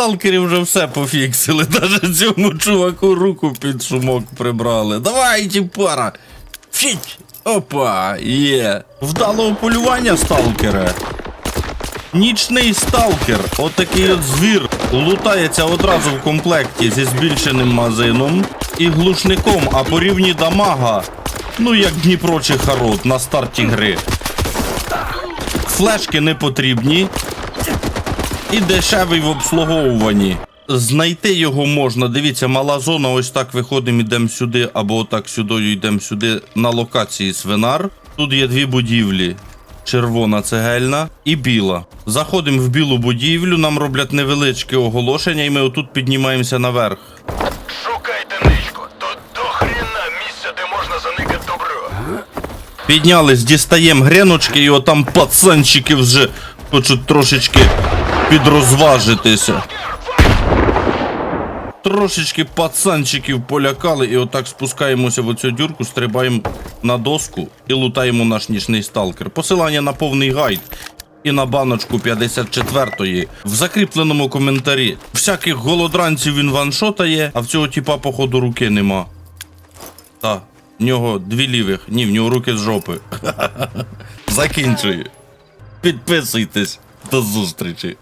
сталкері вже все пофіксили. Навіть цьому чуваку руку під шумок прибрали. Давай, пара. Фіть! Опа, є. Вдалого полювання сталкера. Нічний сталкер, отакий от звір, лутається одразу в комплекті зі збільшеним магазином і глушником, а по рівні дамага, ну як Дніпро чи Харот на старті гри. Флешки не потрібні і дешевий в обслуговуванні. Знайти його можна. Дивіться, мала зона, ось так виходимо, йдемо сюди, або отак сюди йдемо сюди на локації свинар. Тут є дві будівлі. Червона цегельна і біла. Заходимо в білу будівлю, нам роблять невеличке оголошення, і ми отут піднімаємося наверх. Шукайте ничку, тут до хрена місця, де можна заникати добро. Піднялись, дістаємо греночки, і отам пацанчики вже хочуть трошечки підрозважитися. Трошечки пацанчиків полякали, і отак спускаємося в оцю дюрку, стрибаємо на доску і лутаємо наш нічний сталкер. Посилання на повний гайд і на баночку 54-ї в закріпленому коментарі. Всяких голодранців він ваншотає, а в цього типа, походу, руки нема. Та, в нього дві лівих. Ні, в нього руки з жопи. Закінчую. Підписуйтесь. До зустрічі.